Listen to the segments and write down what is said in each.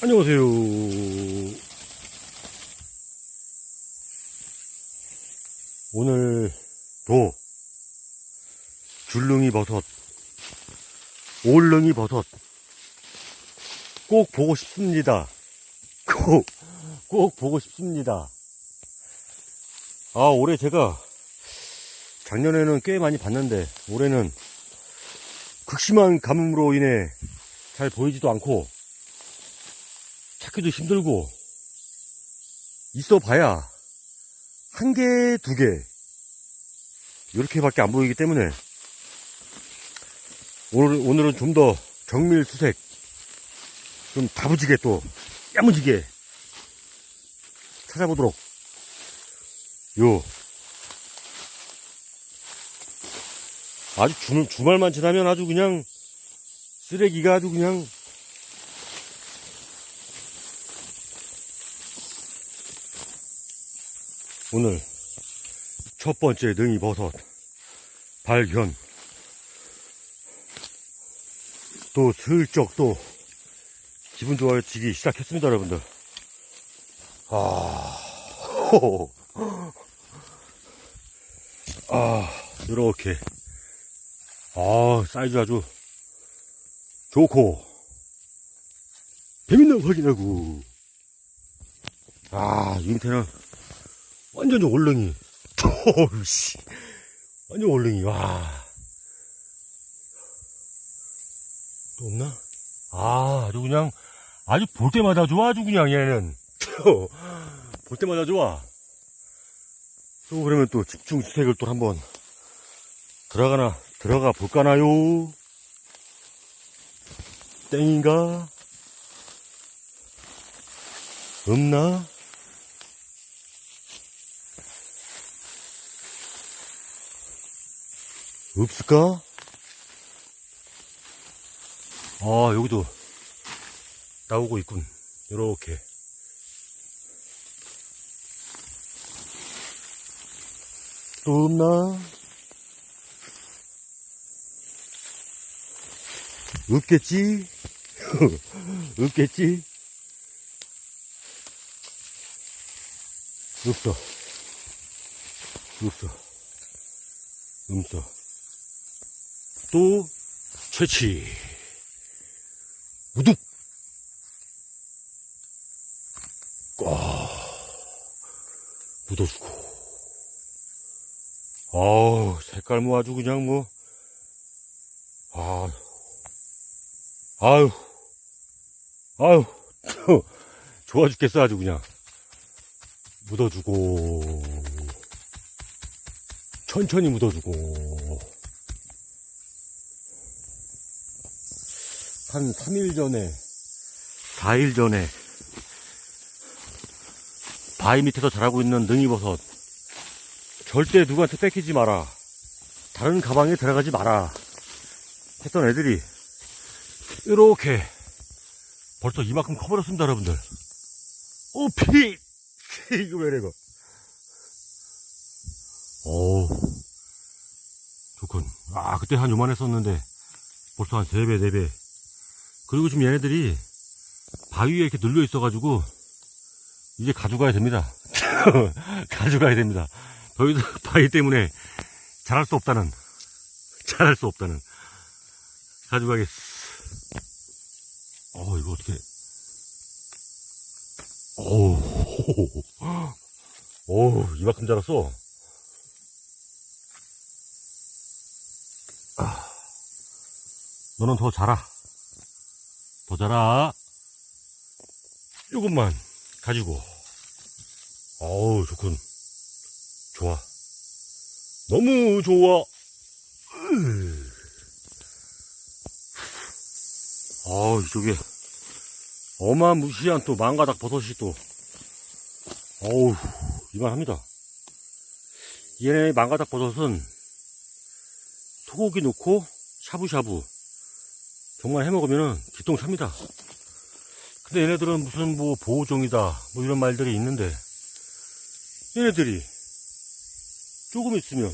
안녕하세요. 오늘도 줄릉이 버섯, 올릉이 버섯 꼭 보고 싶습니다. 꼭, 꼭 보고 싶습니다. 아, 올해 제가 작년에는 꽤 많이 봤는데 올해는 극심한 가뭄으로 인해 잘 보이지도 않고 찾기도 힘들고. 있어 봐야 한 개, 두 개. 이렇게밖에 안 보이기 때문에 오늘, 오늘은 좀 더 정밀 수색 좀 다부지게 또 야무지게 찾아보도록. 요. 아주 주, 주말만 지나면 아주 그냥 쓰레기가 아주 그냥 오늘 첫 번째 능이 버섯 발견. 또 슬쩍 또 기분 좋아지기 시작했습니다, 여러분들. 아, 호호. 아, 이렇게. 아, 사이즈 아주 좋고, 재밌는 확인하고. 아, 인테는 완전 올릉이. 어우씨. 완전 올릉이, 와. 또 없나? 아, 아주 그냥, 아주 볼 때마다 좋아, 아주 그냥 얘는. 볼 때마다 좋아. 또 그러면 또 집중 수색을 또 한번 들어가나, 들어가 볼까나요? 땡인가? 없나? 없을까? 아, 여기도 나오고 있군. 요렇게. 또 없나? 없겠지? 없겠지? 없어. 없어. 없어. 또 채취. 우둑 꽉. 묻어주고. 아우 색깔 뭐 아주 그냥 뭐. 아유 아유. 아유. 좋아 죽겠어 아주 그냥. 묻어주고. 천천히 묻어주고 한 3일 전에, 4일 전에, 바위 밑에서 자라고 있는 능이버섯. 절대 누구한테 뺏기지 마라. 다른 가방에 들어가지 마라. 했던 애들이, 이렇게, 벌써 이만큼 커버렸습니다, 여러분들. 오, 피! 이거 왜 이래, 이거. 오 좋군. 아, 그때 한 요만 했었는데, 벌써 한 3배, 4배. 그리고 지금 얘네들이 바위에 이렇게 눌려 있어가지고 이제 가져가야 됩니다. 가져가야 됩니다. 더 이상 바위 때문에 잘할 수 없다는 잘할 수 없다는 가져가겠어. 어 이거 어떻게? 오, 오 이만큼 자랐어. 아, 너는 더 자라. 더 자라. 요것만 가지고. 어우, 좋군. 좋아. 너무 좋아. 아우, 이쪽에 어마무시한 또 망가닥 버섯이 또. 어우, 이만합니다. 얘네 망가닥 버섯은 소고기 넣고 샤브샤브 정말 해먹으면 기똥찹니다. 근데 얘네들은 무슨 뭐 보호종이다 뭐 이런 말들이 있는데 얘네들이 조금 있으면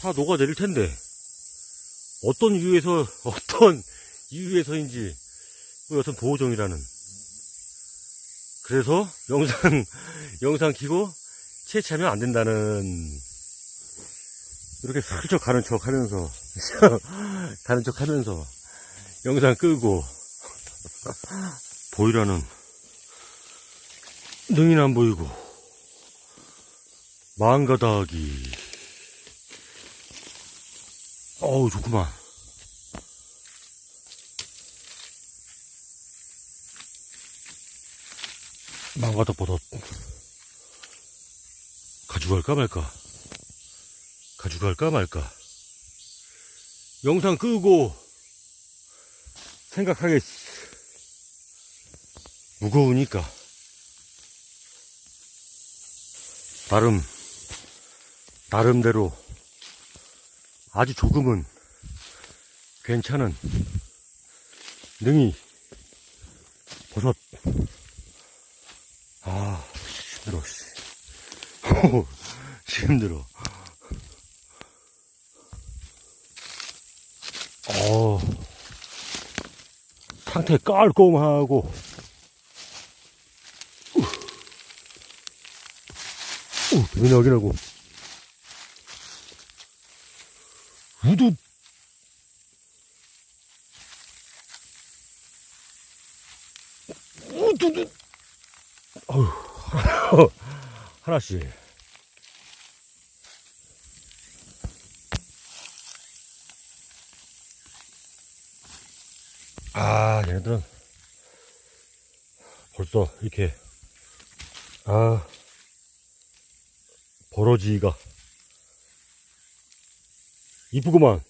다 녹아내릴 텐데 어떤 이유에서 어떤 이유에서인지 뭐 여튼 보호종이라는. 그래서 영상, 영상 키고 채취하면 안 된다는, 이렇게 슬쩍 가는 척 하면서, 가는 척 하면서, 영상 끄고, 보이라는, 능이는 안 보이고, 망가다기. 어우, 좋구만. 버섯. 가져갈까 말까? 가져갈까 말까? 영상 끄고 생각하겠어. 무거우니까. 나름, 나름대로 아주 조금은 괜찮은 능이 버섯. 아, 힘들어, 힘들어. 어, 상태 깔끔하고, 배이 나긴 하고, 우두, 우두두, 어휴, 하나씩. 아, 얘네들은 벌써 이렇게, 아, 버러지가 이쁘구만.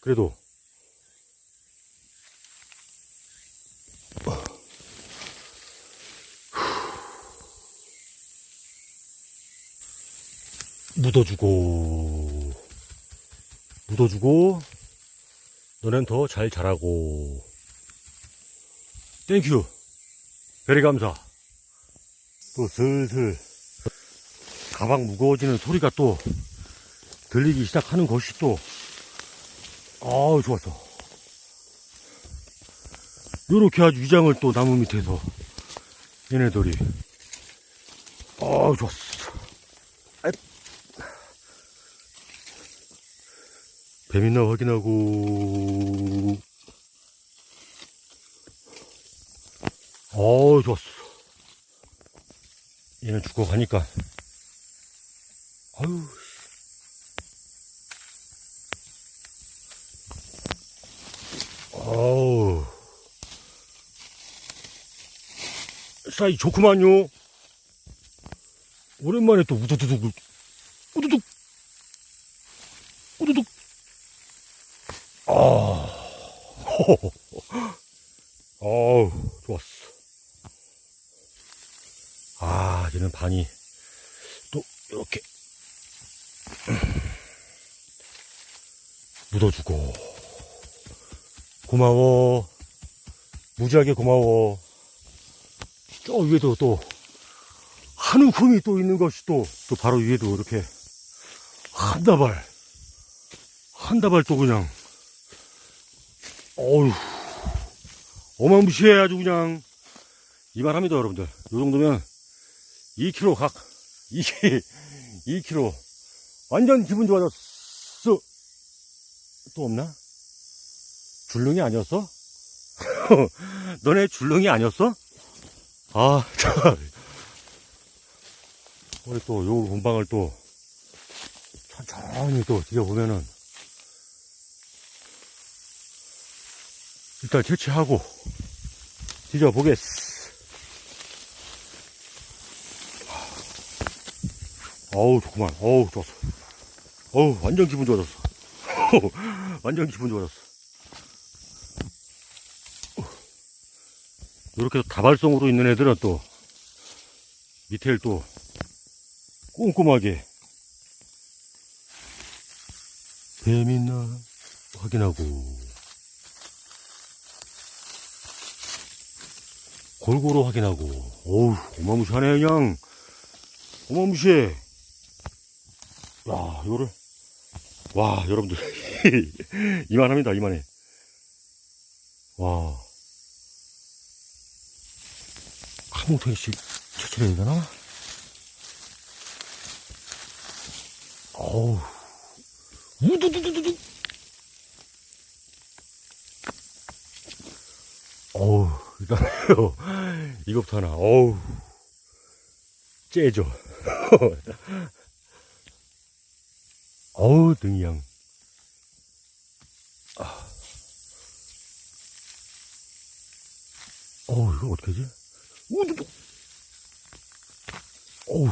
그래도. 묻어주고, 묻어주고, 너넨 더 잘 자라고. 땡큐. 베리 감사. 또 슬슬 가방 무거워지는 소리가 또 들리기 시작하는 것이 또, 아우, 좋았어. 요렇게 아주 위장을 또 나무 밑에서 얘네들이, 아우, 좋았어. 아이. 뱀 있나 확인하고, 어우, 좋았어. 얘는 죽어가니까, 아유, 아우, 사이 좋구만요. 오랜만에 또 우두두둑, 우두둑, 우두둑. 아. 어우, 좋았어. 아, 얘는 반이 또 이렇게 묻어주고. 고마워. 무지하게 고마워. 저 위에도 또 한우 kum이 또 있는 것이 또, 또 바로 위에도 이렇게 한 다발 한 다발 또 그냥. 어휴. 어마무시해 아주 그냥. 이만합니다 여러분들. 요 정도면 2kg 각 2, 2kg 완전 기분 좋아졌어 또 없나? 줄눈이 아니었어? 너네 줄눈이 아니었어? 아, 참. 우리 또 요 본방을 또 천천히 또 뒤져보면은 일단 채취하고 뒤져보겠어. 어우, 좋구만. 어우, 좋았어. 어우, 완전 기분 좋아졌어. 완전 기분 좋아졌어. 이렇게 다발성으로 있는 애들은 또 밑에를 또 꼼꼼하게 뱀 있나 확인하고 골고루 확인하고 어우 어마무시하네 그냥 어마무시해 야 이거를 와 여러분들 이만합니다 이만해 와 한 뭉텅이씩 천천히 해야 되나? 어우. 우두두두두두. 어우, 일단요. 이것부터 하나. 어우. 째죠. 어우, 등이 양. 아. 어우, 이거 어떡하지? 우두두. 어우.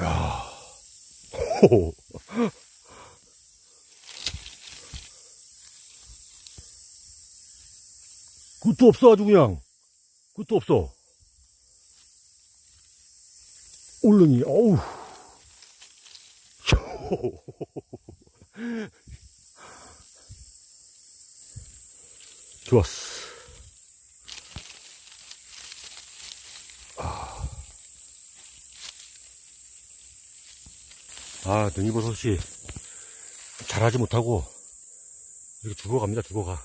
야. 호. 끝도 없어, 아주 그냥. 끝도 없어. 얼른이, 어우. 좋았어. 아, 능이버섯이 잘하지 못하고 이렇게 죽어갑니다, 죽어가.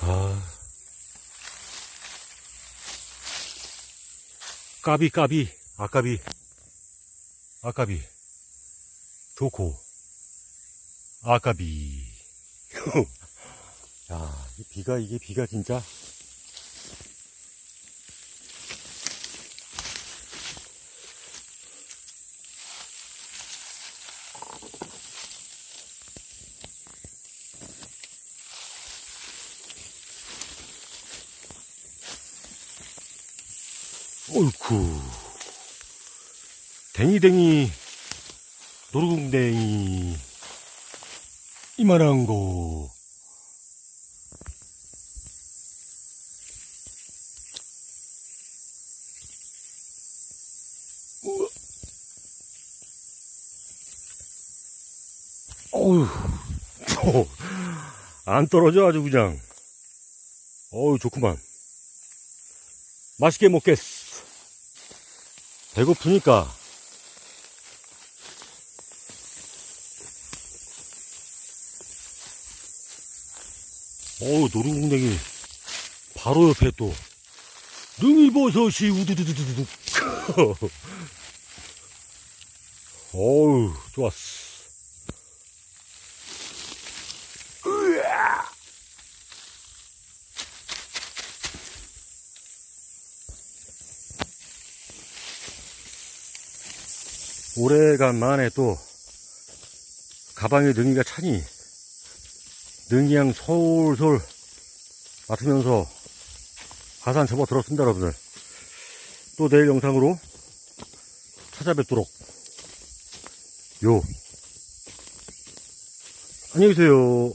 아. 까비, 까비, 아까비, 아까비, 좋고, 아까비. 야, 이 비가, 이게 비가 진짜. 어이쿠. 댕이댕이, 노루궁댕이, 이만한 거. 어휴, 어, 안 떨어져 아주 그냥. 어우, 좋구만. 맛있게 먹겠어. 배고프니까. 어우, 노루궁뎅이. 바로 옆에 또. 능이버섯이 우두두두두두. 어우, 좋았어. 오래간만에 또 가방에 능이가 차니 능이양 솔솔 맡으면서 가산 접어 들었습니다 여러분들. 또 내일 영상으로 찾아뵙도록. 요. 안녕히 계세요